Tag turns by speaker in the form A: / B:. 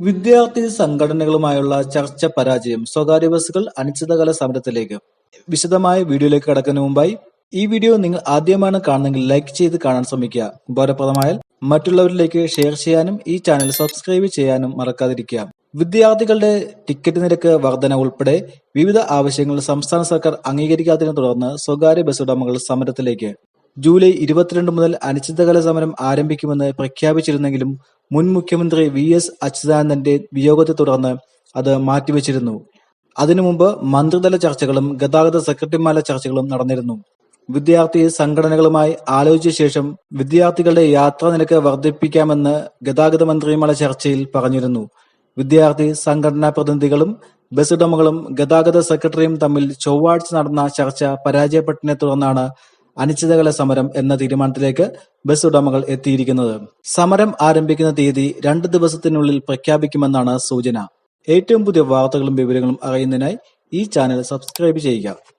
A: വിദ്യാർത്ഥി സംഘടനകളുമായുള്ള ചർച്ച പരാജയം സ്വകാര്യ ബസ്സുകൾ അനിശ്ചിതകാല സമരത്തിലേക്ക്. വിശദമായ വീഡിയോയിലേക്ക് കടക്കുന്ന മുമ്പായി ഈ വീഡിയോ നിങ്ങൾ ആദ്യമാണ് കാണുന്നതെങ്കിൽ ലൈക്ക് ചെയ്ത് കാണാൻ ശ്രമിക്കുക. ഉപകാരപ്രദമായാൽ മറ്റുള്ളവരിലേക്ക് ഷെയർ ചെയ്യാനും ഈ ചാനൽ സബ്സ്ക്രൈബ് ചെയ്യാനും മറക്കാതിരിക്കുക. വിദ്യാർത്ഥികളുടെ ടിക്കറ്റ് നിരക്ക് വർധന ഉൾപ്പെടെ വിവിധ ആവശ്യങ്ങൾ സംസ്ഥാന സർക്കാർ അംഗീകരിക്കാത്തതിനെ തുടർന്ന് സ്വകാര്യ ബസ് ഉടമകൾ സമരത്തിലേക്ക്. ജൂലൈ ഇരുപത്തിരണ്ട് മുതൽ അനിശ്ചിതകാല സമരം ആരംഭിക്കുമെന്ന് പ്രഖ്യാപിച്ചിരുന്നെങ്കിലും മുൻ മുഖ്യമന്ത്രി വി എസ് അച്യുതാനന്ദന്റെ വിയോഗത്തെ തുടർന്ന് അത് മാറ്റിവെച്ചിരുന്നു. അതിനു മുമ്പ് മന്ത്രിതല ചർച്ചകളും ഗതാഗത സെക്രട്ടറിമാരുടെ ചർച്ചകളും നടന്നിരുന്നു. വിദ്യാർത്ഥി സംഘടനകളുമായി ആലോചിച്ച ശേഷം വിദ്യാർത്ഥികളുടെ യാത്രാ നിരക്ക് വർദ്ധിപ്പിക്കാമെന്ന് ഗതാഗത മന്ത്രിയുമായുള്ള ചർച്ചയിൽ പറഞ്ഞിരുന്നു. വിദ്യാർത്ഥി സംഘടനാ പ്രതിനിധികളും ബസ് ഉടമകളും ഗതാഗത സെക്രട്ടറിയും തമ്മിൽ ചൊവ്വാഴ്ച നടന്ന ചർച്ച പരാജയപ്പെട്ടതിനെ തുടർന്നാണ് അനിശ്ചിതകാല സമരം എന്ന തീരുമാനത്തിലേക്ക് ബസ് ഉടമകൾ എത്തിയിരിക്കുന്നത്. സമരം ആരംഭിക്കുന്ന തീയതി രണ്ട് ദിവസത്തിനുള്ളിൽ പ്രഖ്യാപിക്കുമെന്നാണ് സൂചന. ഏറ്റവും പുതിയ വാർത്തകളും വിവരങ്ങളും അറിയുന്നതിനായി ഈ ചാനൽ സബ്സ്ക്രൈബ് ചെയ്യുക.